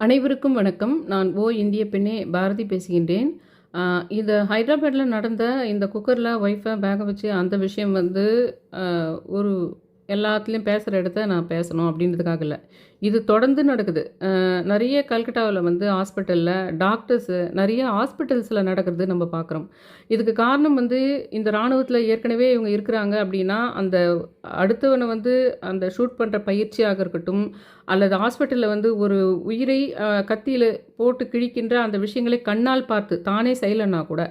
அனைவருக்கும் வணக்கம். நான் ஓ இந்திய பெண்ணே பாரதி பேசுகின்றேன். இந்த இது ஹைதராபாத்தில் நடந்த இந்த குக்கரில் ஒய்ஃபை பேக வச்சு அந்த விஷயம் வந்து ஒரு எல்லாத்துலேயும் பேசுகிற இடத்த நான் பேசணும் அப்படின்றதுக்காக இல்லை. இது தொடர்ந்து நடக்குது. நிறைய கல்கட்டாவில் வந்து ஹாஸ்பிட்டலில் டாக்டர்ஸு நிறைய ஹாஸ்பிட்டல்ஸில் நடக்கிறது நம்ம பார்க்குறோம் இதுக்கு காரணம் வந்து இந்த இராணுவத்தில் ஏற்கனவே இவங்க இருக்கிறாங்க அப்படின்னா அந்த அடுத்தவனை வந்து அந்த ஷூட் பண்ணுற பயிற்சியாக இருக்கட்டும் அல்லது ஹாஸ்பிட்டலில் வந்து ஒரு உயிரை கத்தியில் போட்டு கிழிக்கின்ற அந்த விஷயங்களை கண்ணால் பார்த்து தானே செய்யலைன்னா கூட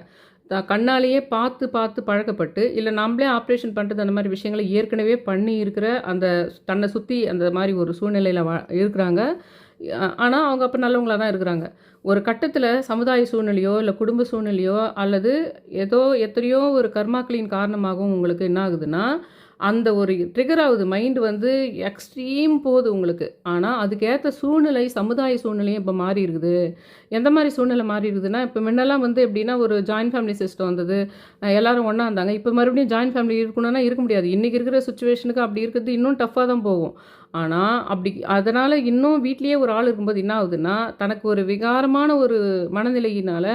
கண்ணாலேயே பார்த்து பார்த்து பழக்கப்பட்டு இல்லை நம்மளே ஆப்ரேஷன் பண்ணுறது அந்த மாதிரி விஷயங்களை ஏற்கனவே பண்ணி இருக்கிற அந்த தன்னை சுற்றி அந்த மாதிரி ஒரு சூழ்நிலையில் வா இருக்கிறாங்க. ஆனால் அவங்க அப்போ நல்லவங்களாக தான் இருக்கிறாங்க. ஒரு கட்டத்தில் சமுதாய சூழ்நிலையோ இல்லை குடும்ப சூழ்நிலையோ அல்லது ஏதோ எத்தனையோ ஒரு கர்மாக்களின் காரணமாகவும் உங்களுக்கு என்ன ஆகுதுன்னா அந்த ஒரு ட்ரிகர் ஆகுது. மைண்டு வந்து எக்ஸ்ட்ரீம் போகுது உங்களுக்கு. ஆனால் அதுக்கேற்ற சூழ்நிலை சமுதாய சூழ்நிலையும் இப்போ மாறி இருக்குது. எந்த மாதிரி சூழ்நிலை மாறி இருக்குதுன்னா இப்போ முன்னெல்லாம் வந்து எப்படின்னா ஒரு ஜாயின்ட் ஃபேமிலி சிஸ்டம் வந்தது. எல்லோரும் ஒன்றா இருந்தாங்க. இப்போ மறுபடியும் ஜாயின்ட் ஃபேமிலி இருக்கணும்னா இருக்க முடியாது. இன்றைக்கி இருக்கிற சுச்சுவேஷனுக்கு அப்படி இருக்கிறது இன்னும் டஃப்பாக தான் போகும். ஆனால் அப்படி அதனால் இன்னும் வீட்லேயே ஒரு ஆள் இருக்கும்போது என்ன ஆகுதுன்னா தனக்கு ஒரு விகாரமான ஒரு மனநிலையினால்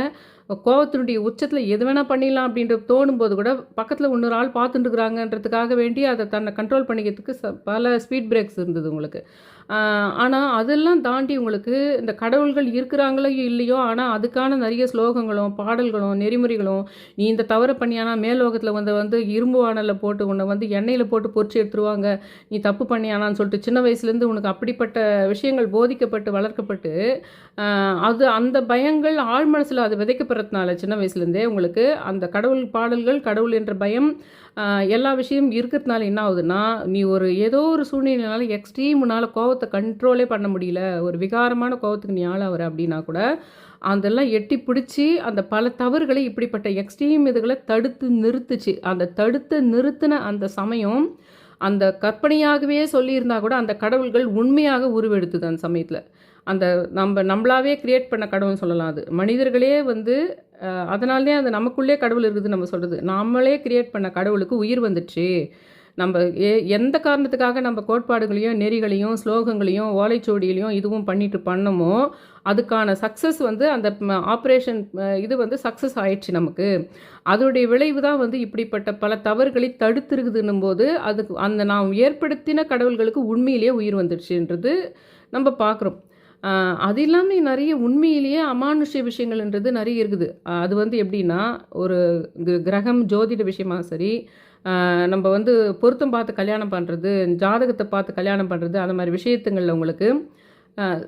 கோவத்தினுடைய உச்சத்தில் எது வேணால் பண்ணிடலாம் அப்படின்ற தோணும்போது கூட பக்கத்தில் இன்னொரு ஆள் பார்த்துட்டுருக்குறாங்கன்றதுக்காக வேண்டி அதை தன்னை கண்ட்ரோல் பண்ணிக்கிறதுக்கு ச பல ஸ்பீட் பிரேக்ஸ் இருந்தது உங்களுக்கு. ஆனால் அதெல்லாம் தாண்டி உங்களுக்கு இந்த கடவுள்கள் இருக்கிறாங்களோ இல்லையோ ஆனால் அதுக்கான நிறைய ஸ்லோகங்களும் பாடல்களும் நெறிமுறைகளும் நீ இந்த தவறு பண்ணியானா மேலோகத்தில் வந்து வந்து இரும்பு வானலில் போட்டு உன்னை வந்து எண்ணெயில் போட்டு பொறிச்சு எடுத்துருவாங்க. நீ தப்பு பண்ணியானான்னு சொல்லிட்டு சின்ன வயசுலேருந்து உனக்கு அப்படிப்பட்ட விஷயங்கள் போதிக்கப்பட்டு வளர்க்கப்பட்டு அது அந்த பயங்கள் ஆழ் மனசில் அது விதைக்கப்படுறதுனால சின்ன வயசுலேருந்தே உங்களுக்கு அந்த கடவுள் பாடல்கள் கடவுள் என்ற பயம் எல்லா விஷயம் இருக்கிறதுனால என்ன ஆகுதுன்னா நீ ஒரு ஏதோ ஒரு சூழ்நிலைனால எக்ஸ்ட்ரீம் உன்னால் கோவத்தை கண்ட்ரோலே பண்ண முடியல ஒரு விகாரமான கோவத்துக்கு நீ ஆளாகிற அப்படின்னா கூட அதெல்லாம் எட்டி பிடிச்சி அந்த பல தவறுகளை இப்படிப்பட்ட எக்ஸ்ட்ரீம் இதுகளை தடுத்து நிறுத்துச்சு. அந்த தடுத்து நிறுத்தின அந்த சமயம் அந்த கற்பனையாகவே சொல்லியிருந்தா கூட அந்த கடவுள்கள் உண்மையாக உருவெடுத்துது அந்த சமயத்தில். அந்த நம்ம நம்மளாவே கிரியேட் பண்ண கடவுள்னு சொல்லலாம் அது. மனிதர்களே வந்து அதனாலே அது நமக்குள்ளே கடவுள் இருக்குது நம்ம சொல்கிறது நாமளே கிரியேட் பண்ண கடவுளுக்கு உயிர் வந்துடுச்சு. நம்ம ஏ எந்த காரணத்துக்காக நம்ம கோட்பாடுகளையும் நெறிகளையும் ஸ்லோகங்களையும் ஓலைச்சுவடிகளையும் இதுவும் பண்ணிட்டு பண்ணமோ அதுக்கான சக்ஸஸ் வந்து அந்த ஆப்ரேஷன் இது வந்து சக்ஸஸ் ஆயிடுச்சு நமக்கு. அதோடைய விளைவு தான் வந்து இப்படிப்பட்ட பல தவறுகளை தடுத்துருக்குதுன்னும் போது அதுக்கு அந்த நாம் ஏற்படுத்தின கடவுள்களுக்கு உண்மையிலேயே உயிர் வந்துடுச்சுன்றது நம்ம பார்க்குறோம். அது இல்லாமல் நிறைய உண்மையிலேயே அமானுஷ்ய விஷயங்கள்ன்றது நிறைய இருக்குது. அது வந்து எப்படின்னா ஒரு கிரகம் ஜோதிட விஷயமா சரி நம்ம வந்து பொருத்தம் பார்த்து கல்யாணம் பண்ணுறது ஜாதகத்தை பார்த்து கல்யாணம் பண்ணுறது அந்த மாதிரி விஷயத்துங்களில் உங்களுக்கு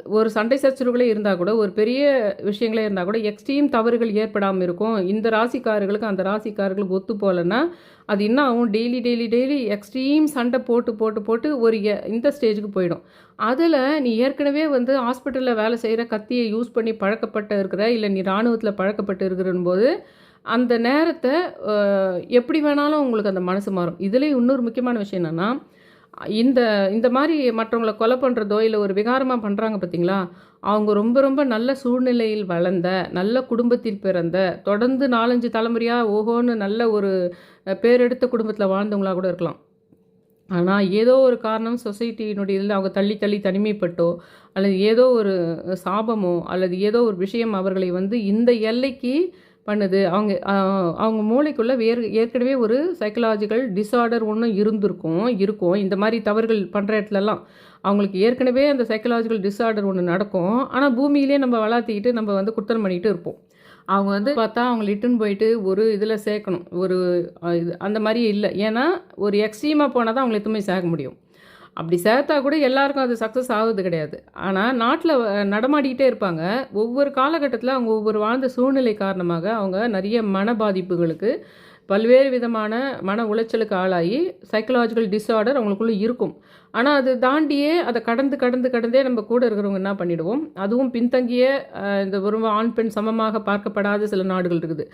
ஒரு சண்டை சச்சரவுகளே இருந்தால் கூட ஒரு பெரிய விஷயங்களே இருந்தால் கூட எக்ஸ்ட்ரீம் தவறுகள் ஏற்படாமல் இருக்கும். இந்த ராசிக்காரர்களுக்கு அந்த ராசிக்காரர்களுக்கு ஒத்து போகலன்னா அது என்ன ஆகும்? டெய்லி டெய்லி டெய்லி எக்ஸ்ட்ரீம் சண்டை போட்டு போட்டு போட்டு ஒரு எ- இந்த ஸ்டேஜுக்கு போயிடும். அதில் நீ ஏற்கனவே வந்து ஹாஸ்பிட்டலில் வேலை செய்கிற கத்தியை யூஸ் பண்ணி பழக்கப்பட்டு இருக்கிற இல்லை நீ இராணுவத்தில் பழக்கப்பட்டு இருக்கிறன் போது அந்த நேரத்தை எப்படி வேணாலும் உங்களுக்கு அந்த மனசு மாறும். இதுலேயும் இன்னொரு முக்கியமான விஷயம் என்னென்னா இந்த இந்த மாதிரி மற்றவங்களை கொலை பண்ணுறதோ இல்லை ஒரு விகாரமாக பண்ணுறாங்க பார்த்தீங்களா அவங்க ரொம்ப ரொம்ப நல்ல சூழ்நிலையில் வளர்ந்த நல்ல குடும்பத்தில் பிறந்த தொடர்ந்து நாலஞ்சு தலைமுறையாக ஓஹோன்னு நல்ல ஒரு பேரெடுத்த குடும்பத்தில் வாழ்ந்தவங்களா கூட இருக்கலாம். ஆனால் ஏதோ ஒரு காரணம் சொசைட்டியினுடைய இதில் அவங்க தள்ளி தள்ளி தனிமைப்பட்டோ அல்லது ஏதோ ஒரு சாபமோ அல்லது ஏதோ ஒரு விஷயம் அவர்களை வந்து இந்த எல்லைக்கு பண்ணுது. அவங்க அவங்க மூளைக்குள்ளே வேறு ஏற்கனவே ஒரு சைக்கலாஜிக்கல் டிஸார்டர் ஒன்று இருந்திருக்கும் இருக்கும். இந்த மாதிரி தவறுகள் பண்ணுற இடத்துலலாம் அவங்களுக்கு ஏற்கனவே அந்த சைக்கலாஜிக்கல் டிஸார்டர் ஒன்று நடக்கும். ஆனால் பூமியிலே நம்ம வளர்த்திக்கிட்டு நம்ம வந்து குத்தல் பண்ணிகிட்டு இருப்போம். அவங்க வந்து பார்த்தா அவங்களை இட்டுன்னு போயிட்டு ஒரு இதில் சேர்க்கணும். ஒரு இது அந்த மாதிரி இல்லை. ஏன்னா ஒரு எக்ஸ்ட்ரீமாக போனால் தான் அவங்களை எதுவுமே சேர்க்க முடியும். அப்படி சேர்த்தா கூட எல்லாருக்கும் அது சக்ஸஸ் ஆகுது கிடையாது. ஆனால் நாட்டில் நடமாடிக்கிட்டே இருப்பாங்க. ஒவ்வொரு காலகட்டத்தில் அவங்க ஒவ்வொரு வாழ்ந்த சூழ்நிலை காரணமாக அவங்க நிறைய மன பாதிப்புகளுக்கு பல்வேறு விதமான மன உளைச்சலுக்கு ஆளாகி சைக்கலாஜிக்கல் டிஸார்டர் அவங்களுக்குள்ளே இருக்கும். ஆனால் அது தாண்டியே அதை கடந்து கடந்து கடந்தே நம்ம கூட இருக்கிறவங்க என்ன பண்ணிடுவோம்? அதுவும் பின்தங்கிய இந்த ஒரு ஆண் பெண் சமமாக பார்க்கப்படாத சில நாடுகள் இருக்குது.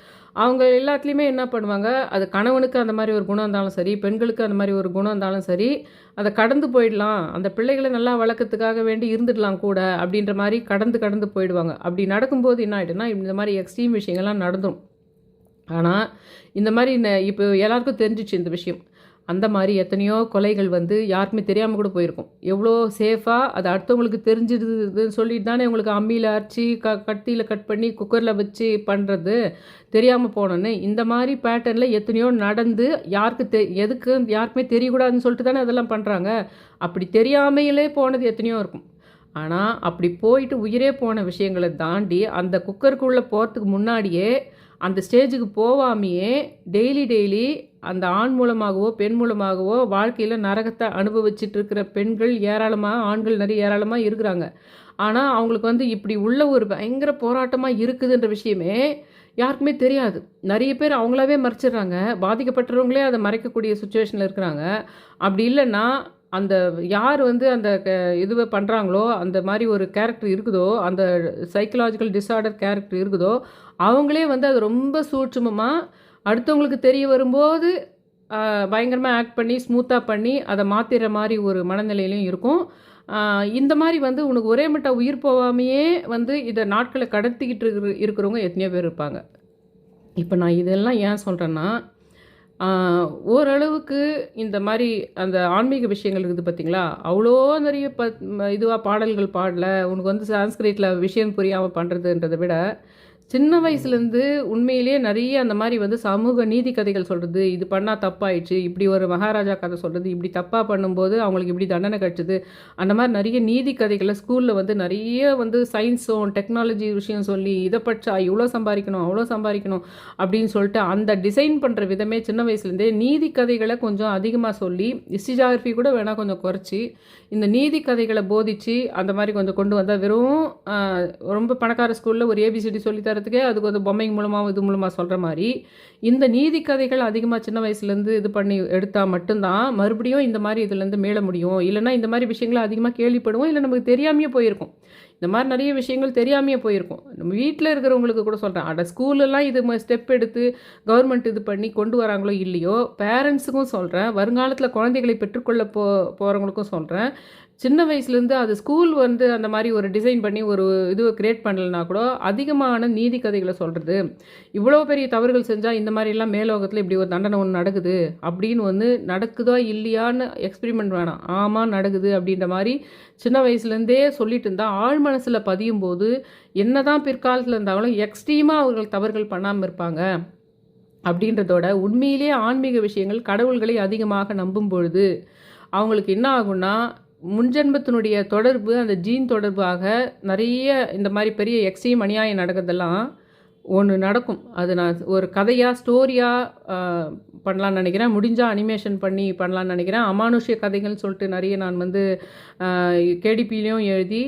அவங்க எல்லாத்துலேயுமே என்ன பண்ணுவாங்க? அது கணவனுக்கு அந்த மாதிரி ஒரு குணம் இருந்தாலும் சரி பெண்களுக்கு அந்த மாதிரி ஒரு குணம் இருந்தாலும் சரி அதை கடந்து போயிடலாம். அந்த பிள்ளைகளை நல்லா வளர்க்கறதுக்காக வேண்டி இருந்துடலாம் கூட அப்படின்ற மாதிரி கடந்து கடந்து போயிடுவாங்க. அப்படி நடக்கும்போது என்ன ஆகிடுன்னா இந்த மாதிரி எக்ஸ்ட்ரீம் விஷயங்கள்லாம் நடந்தும் ஆனால் இந்த மாதிரி ந- இப்போ எல்லாருக்கும் தெரிஞ்சிச்சு இந்த விஷயம். அந்த மாதிரி எத்தனையோ கொலைகள் வந்து யாருக்குமே தெரியாமல் கூட போயிருக்கும். எவ்வளோ சேஃபாக அது அடுத்தவங்களுக்கு தெரிஞ்சிருதுன்னு சொல்லிட்டு தானே உங்களுக்கு அம்மியில் அரைச்சி க கத்தியில் கட் பண்ணி குக்கரில் வச்சு பண்ணுறது தெரியாமல் போனோன்னு இந்த மாதிரி பேட்டர்னில் எத்தனையோ நடந்து யாருக்கு தெ எதுக்கு யாருக்குமே தெரியக்கூடாதுன்னு சொல்லிட்டு தானே அதெல்லாம் பண்ணுறாங்க அப்படி தெரியாமையிலே போனது எத்தனையோ இருக்கும். ஆனால் அப்படி போயிட்டு உயிரே போன விஷயங்களை தாண்டி அந்த குக்கருக்குள்ளே போகிறதுக்கு முன்னாடியே அந்த ஸ்டேஜுக்கு போகாமையே டெய்லி டெய்லி அந்த ஆண் மூலமாகவோ பெண் மூலமாகவோ வாழ்க்கையில் நரகத்தை அனுபவிச்சுட்டு இருக்கிற பெண்கள் ஏராளமாக ஆண்கள் நிறைய ஏராளமாக இருக்கிறாங்க. ஆனால் அவங்களுக்கு வந்து இப்படி உள்ள ஒரு பயங்கர போராட்டமாக இருக்குதுன்ற விஷயமே யாருக்குமே தெரியாது. நிறைய பேர் அவங்களாவே மறைச்சிடுறாங்க. பாதிக்கப்பட்டவங்களே அதை மறைக்கக்கூடிய சுச்சுவேஷனில் இருக்கிறாங்க. அப்படி இல்லைன்னா அந்த யார் வந்து அந்த க இதுவை பண்ணுறாங்களோ அந்த மாதிரி ஒரு கேரக்டர் இருக்குதோ அந்த சைக்கலாஜிக்கல் டிஸார்டர் கேரக்டர் இருக்குதோ அவங்களே வந்து அது ரொம்ப சூட்சுமமாக அடுத்தவங்களுக்கு தெரிய வரும்போது பயங்கரமாக ஆக்ட் பண்ணி ஸ்மூத்தாக பண்ணி அதை மாற்றிடுற மாதிரி ஒரு மனநிலையிலையும் இருக்கும். இந்த மாதிரி வந்து உனக்கு ஒரே மட்ட உயிர் போகாமையே வந்து இதை நாட்களை கடத்திக்கிட்டு இருக்கிற இருக்கிறவங்க எத்தனையோ பேர் இருப்பாங்க. இப்போ நான் இதெல்லாம் ஏன் சொல்கிறேன்னா ஓரளவுக்கு இந்த மாதிரி அந்த ஆன்மீக விஷயங்கள் இருக்குது பார்த்தீங்களா அவ்வளோ நிறைய ப இதுவாக பாடல்கள் பாடல. உனக்கு வந்து சான்ஸ்கிரிட்டில் விஷயம் புரியாமல் பண்ணுறதுன்றதை விட சின்ன வயசுலேருந்து உண்மையிலேயே நிறைய அந்த மாதிரி வந்து சமூக நீதி கதைகள் சொல்கிறது இது பண்ணால் தப்பாயிடுச்சு இப்படி ஒரு மகாராஜா கதை சொல்கிறது இப்படி தப்பாக பண்ணும்போது அவங்களுக்கு இப்படி தண்டனை கிடச்சிது. அந்த மாதிரி நிறைய நீதி கதைகளை ஸ்கூலில் வந்து நிறைய வந்து சயின்ஸும் டெக்னாலஜி விஷயம் சொல்லி இதை பற்றா இவ்வளோ சம்பாதிக்கணும் அவ்வளோ சம்பாதிக்கணும் அப்படின்னு சொல்லிட்டு அந்த டிசைன் பண்ணுற விதமே சின்ன வயசுலேருந்தே நீதி கதைகளை கொஞ்சம் அதிகமாக சொல்லி ஹிஸ்டிஜாகிரஃபி கூட வேணால் கொஞ்சம் குறைச்சி இந்த நீதி கதைகளை போதிச்சு அந்த மாதிரி கொஞ்சம் கொண்டு வந்தால் வெறும் ரொம்ப பணக்கார ஸ்கூலில் ஒரு ஏபிசிடி சொல்லித்தர பண்ணுறதுக்கே அதுக்கு வந்து பொம்மைங்க மூலமாக இது மூலமாக சொல்கிற மாதிரி இந்த நீதி கதைகள் அதிகமாக சின்ன வயசுலேருந்து இது பண்ணி எடுத்தால் மட்டும்தான் மறுபடியும் இந்த மாதிரி இதுலேருந்து மேல முடியும். இல்லைனா இந்த மாதிரி விஷயங்களை அதிகமாக கேள்விப்படுவோம். இல்லை நமக்கு தெரியாமையே போயிருக்கும். இந்த மாதிரி நிறைய விஷயங்கள் தெரியாமையே போயிருக்கும். நம்ம வீட்டில் இருக்கிறவங்களுக்கு கூட சொல்கிறேன் அட ஸ்கூலெல்லாம் இது ஸ்டெப் எடுத்து கவர்மெண்ட் இது பண்ணி கொண்டு வராங்களோ இல்லையோ பேரண்ட்ஸுக்கும் சொல்கிறேன் வருங்காலத்தில் குழந்தைகளை பெற்றுக்கொள்ள போ போகிறவங்களுக்கும் சொல்கிறேன் சின்ன வயசுலேருந்து அது ஸ்கூல் வந்து அந்த மாதிரி ஒரு டிசைன் பண்ணி ஒரு இது கிரியேட் பண்ணலனா கூட அதிகமான நீதி கதைகளை சொல்கிறது இவ்வளோ பெரிய தவறுகள் செஞ்சால் இந்த மாதிரிலாம் மேலோகத்தில் இப்படி ஒரு தண்டனை ஒன்று நடக்குது அப்படின்னு வந்து நடக்குதா இல்லையான்னு எக்ஸ்பிரிமெண்ட் வேணாம். ஆமாம் நடக்குது அப்படின்ற மாதிரி சின்ன வயசுலேருந்தே சொல்லிட்டு இருந்தால் ஆழ் மனசில் பதியும் போது என்ன தான் பிற்காலத்தில் இருந்தாலும் எக்ஸ்ட்ரீமாக அவர்கள் தவறுகள் பண்ணாமல் இருப்பாங்க. அப்படின்றதோட உண்மையிலேயே ஆன்மீக விஷயங்கள் கடவுள்களை அதிகமாக நம்பும் பொழுது அவங்களுக்கு என்ன ஆகும்னா முன்ஜென்மத்தினுடைய தொடர்பு அந்த ஜீன் தொடர்பாக நிறைய இந்த மாதிரி பெரிய எக்ஸையும் அநியாயம் நடக்கிறதெல்லாம் ஒன்று நடக்கும். அது நான் ஒரு கதையாக ஸ்டோரியாக பண்ணலான்னு நினைக்கிறேன். முடிஞ்சால் அனிமேஷன் பண்ணி பண்ணலான்னு நினைக்கிறேன். அமானுஷ்ய கதைகள்னு சொல்லிட்டு நிறைய நான் வந்து கேடிபிலையும் எழுதி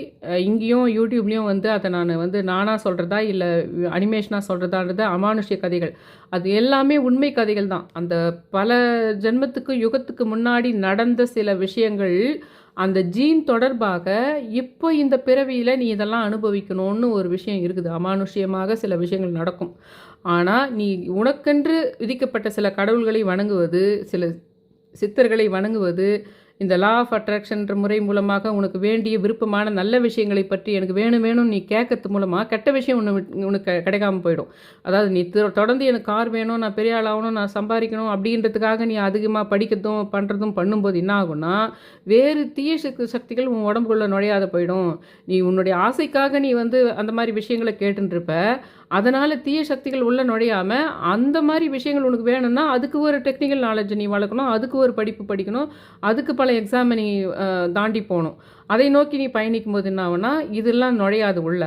இங்கேயும் யூடியூப்லேயும் வந்து அதை நான் வந்து நானாக சொல்கிறதா இல்லை அனிமேஷனாக சொல்கிறதான்றது அமானுஷ்ய கதைகள். அது எல்லாமே உண்மை கதைகள் தான். அந்த பல ஜென்மத்துக்கு யுகத்துக்கு முன்னாடி நடந்த சில விஷயங்கள் அந்த ஜீன் தொடர்பாக இப்போ இந்த பிறவியில் நீ இதெல்லாம் அனுபவிக்கணும்னு ஒரு விஷயம் இருக்குது. அமானுஷ்யமாக சில விஷயங்கள் நடக்கும். ஆனால் நீ உனக்கென்று விதிக்கப்பட்ட சில கடவுள்களை வணங்குவது சில சித்தர்களை வணங்குவது இந்த லா ஆஃப் அட்ராக்ஷன்ற முறை மூலமாக உனக்கு வேண்டிய விருப்பமான நல்ல விஷயங்களை பற்றி எனக்கு வேணும் வேணும் நீ கேட்கறது மூலமாக கெட்ட விஷயம் ஒன்று உனக்கு கிடைக்காம போயிடும். அதாவது நீ தொடர்ந்து எனக்கு கார் வேணும் நான் பெரிய ஆள் ஆகணும் நான் சம்பாதிக்கணும் அப்படின்றதுக்காக நீ அதிகமாக படிக்கிறதும் பண்ணுறதும் பண்ணும்போது என்ன ஆகும்னா வேறு தீய சக்திகள் உன் உடம்புக்குள்ளே நுழையாத போயிடும். நீ உன்னுடைய ஆசைக்காக நீ வந்து அந்த மாதிரி விஷயங்களை கேட்டுருப்ப அதனால் தீய சக்திகள் உள்ளே நுழையாமல் அந்த மாதிரி விஷயங்கள் உனக்கு வேணும்னா அதுக்கு ஒரு டெக்னிக்கல் நாலேஜ் நீ வளர்க்கணும் அதுக்கு ஒரு படிப்பு படிக்கணும் அதுக்கு பல எக்ஸாமை நீ தாண்டி போகணும். அதை நோக்கி நீ பயணிக்கும் போது என்ன ஆகுனா இதெல்லாம் நுழையாது உள்ள.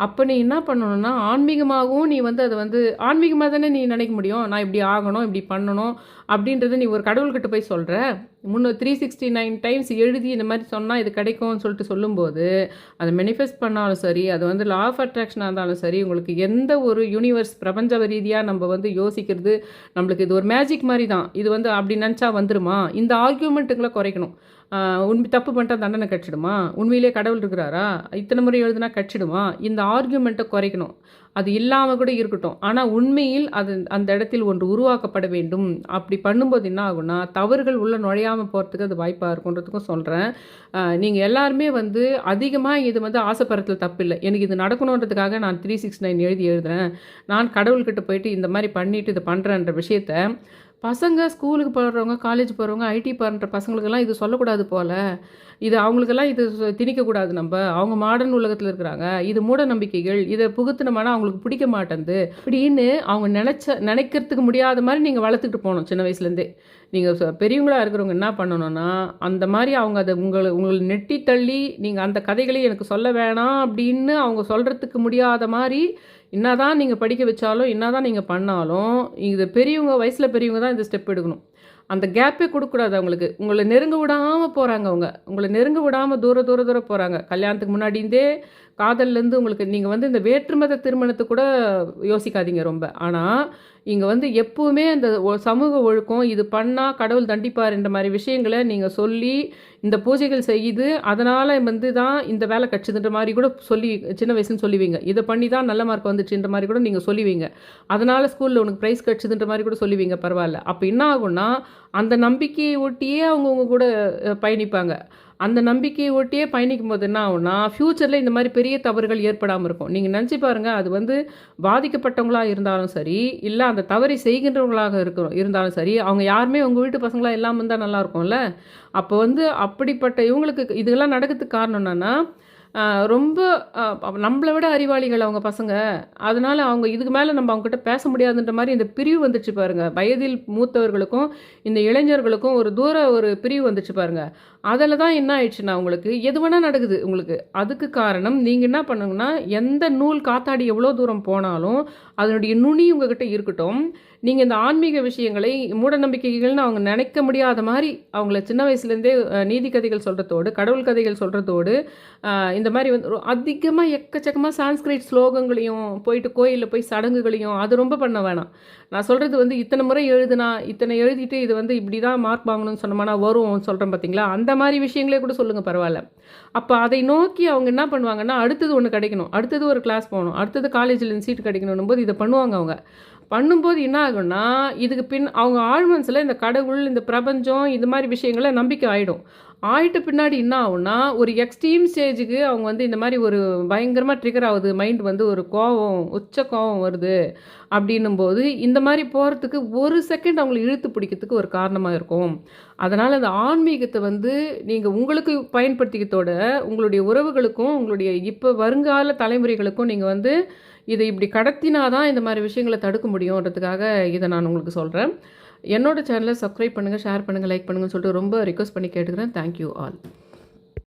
அப்போ நீ என்ன பண்ணணும்னா ஆன்மீகமாகவும் நீ வந்து அதை வந்து ஆன்மீகமாக தானே நீ நினைக்க முடியும்? நான் இப்படி ஆகணும் இப்படி பண்ணணும் அப்படின்றத நீ ஒரு கடவுள்கிட்ட போய் சொல்கிற முன்னூறு த்ரீ சிக்ஸ்டி நைன் டைம்ஸ் எழுதி இந்த மாதிரி சொன்னால் இது கிடைக்கும்னு சொல்லிட்டு சொல்லும்போது அதை மெனிஃபெஸ்ட் பண்ணாலும் சரி அது வந்து லா ஆஃப் அட்ராக்ஷனாக இருந்தாலும் சரி உங்களுக்கு எந்த ஒரு யூனிவர்ஸ் பிரபஞ்ச ரீதியாக நம்ம வந்து யோசிக்கிறது நம்மளுக்கு இது ஒரு மேஜிக் மாதிரி தான். இது வந்து அப்படி நினச்சா வந்துருமா? இந்த ஆர்கியூமெண்ட்டுங்களை குறைக்கணும். உண்மை தப்பு பண்ணிட்டா தண்டனை கட்சிடுமா உண்மையிலே கடவுள் இருக்கிறாரா? இத்தனை முறை எழுதுனா கட்சிடுமா இந்த ஆர்கியூமெண்ட்டை குறைக்கணும். அது இல்லாமல் கூட இருக்கட்டும். ஆனால் உண்மையில் அது அந்த இடத்தில் ஒன்று உருவாக்கப்பட வேண்டும். அப்படி பண்ணும்போது என்ன ஆகும்னா தவறுகள் உள்ளே நுழையாமல் போகிறதுக்கு அது வாய்ப்பாக இருக்குன்றதுக்கும் சொல்கிறேன் நீங்கள் எல்லாருமே வந்து அதிகமாக இது வந்து ஆசைப்படுறதுல தப்பு இல்லை. எனக்கு இது நடக்கணுன்றதுக்காக நான் த்ரீ சிக்ஸ் நைன் எழுதி எழுதுகிறேன் நான் கடவுள்கிட்ட போயிட்டு இந்த மாதிரி பண்ணிவிட்டு இது பண்ணுறேன்ற விஷயத்த பசங்க ஸ்கூலுக்கு போகிறவங்க காலேஜ் போகிறவங்க ஐடி பண்ணுற பசங்களுக்கெல்லாம் இது சொல்லக்கூடாது போல். இது அவங்களுக்கெல்லாம் இது திணிக்கக்கூடாது நம்ம. அவங்க மாடர்ன் உலகத்தில் இருக்கிறாங்க. இது மூட நம்பிக்கைகள். இதை புகுத்தினமான அவங்களுக்கு பிடிக்க மாட்டேங்குது அப்படின்னு அவங்க நினச்ச நினைக்கிறதுக்கு முடியாத மாதிரி நீங்கள் வளர்த்துக்கிட்டு போகணும் சின்ன வயசுலேருந்தே. நீங்கள் பெரியவங்களாக இருக்கிறவங்க என்ன பண்ணணும்னா அந்த மாதிரி அவங்க அதை உங்களை உங்களை நெட்டி தள்ளி நீங்கள் அந்த கதைகளை எனக்கு சொல்ல வேணாம் அப்படின்னு அவங்க சொல்கிறதுக்கு முடியாத மாதிரி என்னதான் நீங்கள் படிக்க வச்சாலும் என்னதான் நீங்கள் பண்ணாலும் இது பெரியவங்க வயசில் பெரியவங்க தான் இந்த ஸ்டெப் எடுக்கணும். அந்த கேப்பே கொடுக்கக்கூடாது அவங்களுக்கு. உங்களை நெருங்க விடாமல் போகிறாங்க அவங்க. உங்களை நெருங்க விடாமல் தூர தூர தூரம் போகிறாங்க கல்யாணத்துக்கு முன்னாடியிருந்தே காதல்லேருந்து உங்களுக்கு நீங்கள் வந்து இந்த வேற்றுமத திருமணத்தை கூட யோசிக்காதீங்க ரொம்ப. ஆனால் இங்கே வந்து எப்போவுமே அந்த சமூக ஒழுக்கம் இது பண்ணால் கடவுள் தண்டிப்பார் என்ற மாதிரி விஷயங்களை நீங்கள் சொல்லி இந்த பூஜைகள் செய்யுது அதனால் வந்து தான் இந்த வேலை கட்சிதுன்ற மாதிரி கூட சொல்லி சின்ன வயசுன்னு சொல்லுவீங்க. இதை பண்ணி தான் நல்ல மார்க் வந்துச்சுன்ற மாதிரி கூட நீங்கள் சொல்லுவீங்க. அதனால் ஸ்கூலில் உனக்கு ப்ரைஸ் கிடச்சிதுன்ற மாதிரி கூட சொல்லுவீங்க பரவாயில்ல. அப்போ என்ன ஆகும்னா அந்த நம்பிக்கையை ஒட்டியே அவங்கவுங்க கூட பயணிப்பாங்க. அந்த நம்பிக்கையை ஒட்டியே பயணிக்கும் போது என்ன ஆகும்னா ஃப்யூச்சரில் இந்த மாதிரி பெரிய தவறுகள் ஏற்படாமல் இருக்கும். நீங்கள் நினச்சி பாருங்கள் அது வந்து பாதிக்கப்பட்டவங்களாக இருந்தாலும் சரி இல்லை அந்த தவறை செய்கின்றவங்களாக இருக்கிறோம் இருந்தாலும் சரி அவங்க யாருமே உங்கள் வீட்டு பசங்களாக இல்லாமல் இருந்தால் நல்லா இருக்கும்ல? அப்போ வந்து அப்படிப்பட்ட இவங்களுக்கு இதெல்லாம் நடக்கிறதுக்கு காரணம் என்னென்னா ரொம்ப நம்மளை விட அறிவாளிகள் அவங்க பசங்க. அதனால் அவங்க இதுக்கு மேலே நம்ம அவங்ககிட்ட பேச முடியாதுன்ற மாதிரி இந்த பிரிவு வந்துச்சு பாருங்கள் வயதில் மூத்தவர்களுக்கும் இந்த இளைஞர்களுக்கும் ஒரு தூர ஒரு பிரிவு வந்துச்சு பாருங்கள் அதில் தான் என்ன ஆயிடுச்சுன்னா உங்களுக்கு எது வேணால் நடக்குது உங்களுக்கு. அதுக்கு காரணம் நீங்கள் என்ன பண்ணுங்கன்னா எந்த நூல் காத்தாடி எவ்வளோ தூரம் போனாலும் அதனுடைய நுனி உங்ககிட்ட இருக்கட்டும். நீங்கள் இந்த ஆன்மீக விஷயங்களை மூடநம்பிக்கைகள்னு அவங்க நினைக்க முடியாத மாதிரி அவங்கள சின்ன வயசுலேருந்தே நீதி கதைகள் சொல்கிறதோடு கடவுள் கதைகள் சொல்கிறதோடு இந்த மாதிரி வந்து அதிகமாக எக்கச்சக்கமாக சான்ஸ்கிரிட் ஸ்லோகங்களையும் போயிட்டு கோயிலில் போய் சடங்குகளையும் அது ரொம்ப பண்ண வேணாம். நான் சொல்கிறது வந்து இத்தனை முறை எழுதுனா இத்தனை எழுதிட்டு இது வந்து இப்படி தான் மார்க் வாங்கணும்னு சொன்னோம்னா வரும் சொல்கிறேன் பார்த்தீங்களா அந்த அந்த மாதிரி விஷயங்களே கூட சொல்லுங்கள் பரவாயில்ல. அப்போ அதை நோக்கி அவங்க என்ன பண்ணுவாங்கன்னா அடுத்தது ஒன்று கிடைக்கணும். அடுத்தது ஒரு கிளாஸ் போகணும். அடுத்தது காலேஜில் சீட் கிடைக்கணும் போது இதை பண்ணுவாங்க அவங்க. பண்ணும்போது என்ன ஆகும்னா இதுக்கு பின் அவங்க ஆழ்மனசில் இந்த கடவுள் இந்த பிரபஞ்சம் இது மாதிரி விஷயங்களை நம்பிக்கை ஆகிடும் ஆயிட்ட பின்னாடி என்ன ஆகும்னா ஒரு எக்ஸ்ட்ரீம் ஸ்டேஜுக்கு அவங்க வந்து இந்த மாதிரி ஒரு பயங்கரமாக ட்ரிகர் ஆகுது மைண்ட் வந்து ஒரு கோவம் உச்ச கோவம் வருது அப்படின்னும் போது இந்த மாதிரி போகிறதுக்கு ஒரு செகண்ட் அவங்களை இழுத்து பிடிக்கிறதுக்கு ஒரு காரணமாக இருக்கும். அதனால் அந்த ஆன்மீகத்தை வந்து நீங்கள் உங்களுக்கு பயன்படுத்திக்கிறதோட உங்களுடைய உறவுகளுக்கும் உங்களுடைய இப்போ வருங்கால தலைமுறைகளுக்கும் நீங்கள் வந்து இதை இப்படி கடத்தினாதான் இந்த மாதிரி விஷயங்களை தடுக்க முடியுன்றதுக்காக இதை நான் உங்களுக்கு சொல்கிறேன் என்னோட சேனலை சப்ஸ்கிரைப் பண்ணுங்கள் ஷேர் பண்ணுங்கள் லைக் பண்ணுங்கன்னு சொல்லிட்டு ரொம்ப ரிக்வஸ்ட் பண்ணி கேட்டுக்கிறேன். Thank you all